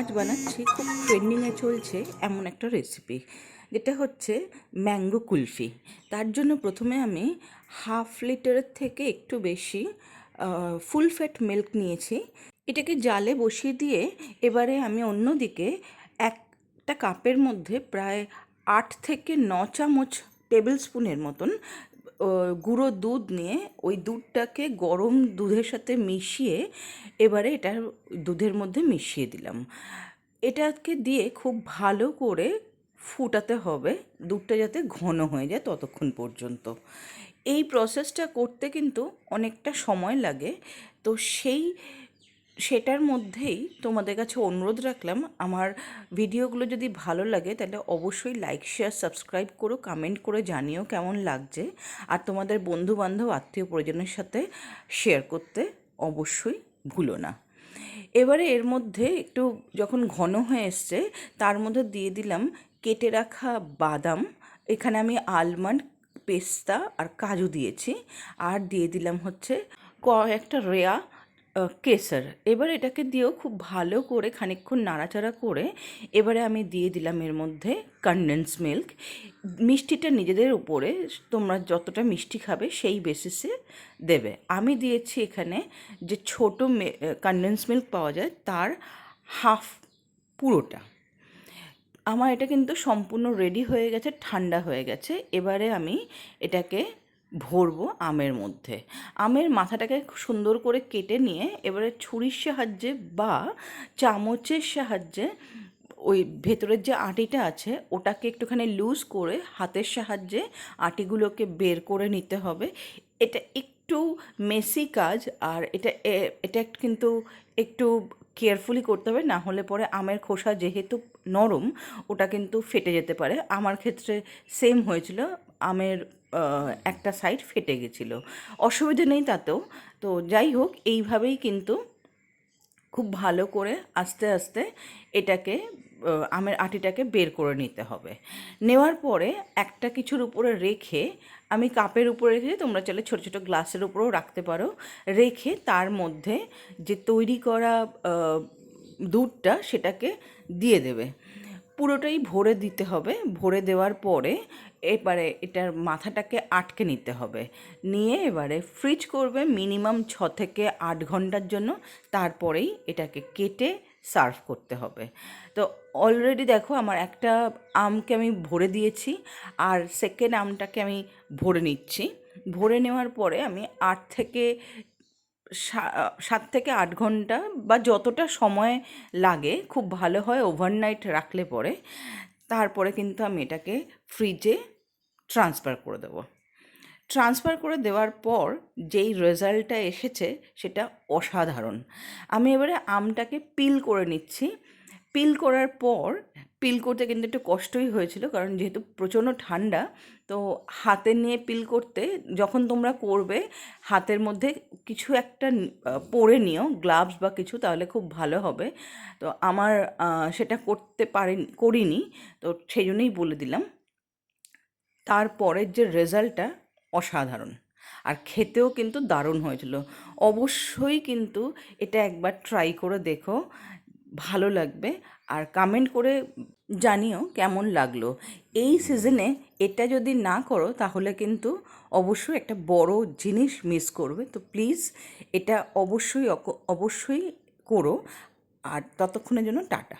আজ বানাচ্ছি, খুব ট্রেন্ডিংয়ে চলছে এমন একটা রেসিপি যেটা হচ্ছে ম্যাঙ্গো কুলফি। তার জন্য প্রথমে আমি হাফ লিটারের থেকে একটু বেশি ফুল ফ্যাট মিল্ক নিয়েছি। এটাকে জালে বসিয়ে দিয়ে এবারে আমি অন্যদিকে একটা কাপের মধ্যে প্রায় আট থেকে ন চামচ টেবিল স্পুনের মতন গুঁড়ো দুধ নিয়ে ওই দুধটাকে গরম দুধের সাথে মিশিয়ে এবারে এটা দুধের মধ্যে মিশিয়ে দিলাম। এটাকে দিয়ে খুব ভালো করে ফুটাতে হবে, দুধটা যাতে ঘন হয়ে যায় ততক্ষণ পর্যন্ত। এই প্রসেসটা করতে কিন্তু অনেকটা সময় লাগে। তো সেই সেটার মধ্যেই তোমাদের কাছে অনুরোধ রাখলাম, আমার ভিডিওগুলো যদি ভালো লাগে তাহলে অবশ্যই লাইক শেয়ার সাবস্ক্রাইব করো কমেন্ট করে জানিও কেমন লাগছে। আর তোমাদের বন্ধু বান্ধব আত্মীয় পরিজনের সাথে শেয়ার করতে অবশ্যই ভুলো না। এবারে এর মধ্যে একটু যখন ঘন হয়ে এসছে, তার মধ্যে দিয়ে দিলাম কেটে রাখা বাদাম। এখানে আমি আলমন্ড পেস্তা আর কাজু দিয়েছি। আর দিয়ে দিলাম হচ্ছে কয়েকটা রেয়া। কেসর এবার এটাকে দিয়েও খুব ভালো করে খানিকক্ষণ নাড়াচাড়া করে এবারে আমি দিয়ে দিলাম এর মধ্যে কনডেন্স মিল্ক মিষ্টিটা নিজেদের উপরে, তোমরা যতটা মিষ্টি খাবে সেই বেসিসে দেবে। আমি দিয়েছি এখানে যে ছোটো কনডেন্স মিল্ক পাওয়া যায় তার হাফ পুরোটা। আমার এটা কিন্তু সম্পূর্ণ রেডি হয়ে গেছে, ঠান্ডা হয়ে গেছে। এবারে আমি এটাকে ভরবো আমের মধ্যে। আমের মাথাটাকে সুন্দর করে কেটে নিয়ে এবারে ছুরির সাহায্যে বা চামচের সাহায্যে ওই ভেতরের যে আটিটা আছে, ওটাকে একটুখানি লুজ করে হাতের সাহায্যে আটিগুলোকে বের করে নিতে হবে। এটা একটু মেসি কাজ আর এটা এটা কিন্তু একটু কেয়ারফুলি করতে হবে, না হলে পরে আমের খোসা যেহেতু নরম, ওটা কিন্তু ফেটে যেতে পারে। আমার ক্ষেত্রে সেম হয়েছিল, আমের একটা সাইড ফেটে গেছিল। অসুবিধে নেই তাতেও। তো যাই হোক, এইভাবেই কিন্তু খুব ভালো করে আস্তে আস্তে এটাকে আমের আটিটাকে বের করে নিতে হবে। নেওয়ার পরে একটা কিছুর উপরে রেখে আমি কাপের উপরে রেখে, তোমরা চাইলে ছোটো ছোটো গ্লাসের উপরেও রাখতে পারো, রেখে তার মধ্যে যে তৈরি করা দুধটা সেটাকে দিয়ে দেবে। পুরোটাই ভরে দিতে হবে। ভরে দেওয়ার পরে এবারে এটার মাথাটাকে আটকে নিতে হবে। নিয়ে এবারে ফ্রিজ করবে মিনিমাম ছ থেকে আট ঘণ্টার জন্য। তারপরেই এটাকে কেটে সার্ভ করতে হবে। তো অলরেডি দেখো আমার একটা আমকে আমি ভরে দিয়েছি আর সেকেন্ড আমটাকে আমি ভরে নিচ্ছি। ভরে নেওয়ার পরে আমি আট থেকে সাত থেকে আট ঘণ্টা বা যতটা সময় লাগে, খুব ভালো হয় ওভারনাইট রাখলে পরে। তারপরে কিন্তু আমি এটাকে ফ্রিজে ট্রান্সফার করে দেব। ট্রান্সফার করে দেওয়ার পর যেই রেজাল্টটা এসেছে, সেটা অসাধারণ। আমি এবারে আমটাকে পিল করে নিচ্ছি। পিল করার পর, পিল করতে কিন্তু একটু কষ্টই হয়েছিল। কারণ যেহেতু প্রচণ্ড ঠান্ডা, তো হাতে নিয়ে পিল করতে যখন তোমরা করবে, হাতের মধ্যে কিছু একটা পরে নিও, গ্লাভস বা কিছু, তাহলে খুব ভালো হবে। তো আমার সেটা করতে পারিনি, করিনি, তো সেই জন্যই বলে দিলাম। তারপরের যে রেজাল্টটা অসাধারণ। আর খেতেও কিন্তু দারুণ হয়েছিল। অবশ্যই কিন্তু এটা একবার ট্রাই করে দেখো। ভালো লাগবে আর কমেন্ট করে জানিও কেমন লাগল। এই সিজনে এটা যদি না করো তাহলে কিন্তু অবশ্যই একটা বড় জিনিস মিস করবে। তো প্লিজ এটা অবশ্যই অবশ্যই করো। আর ততক্ষণের জন্য টাটা।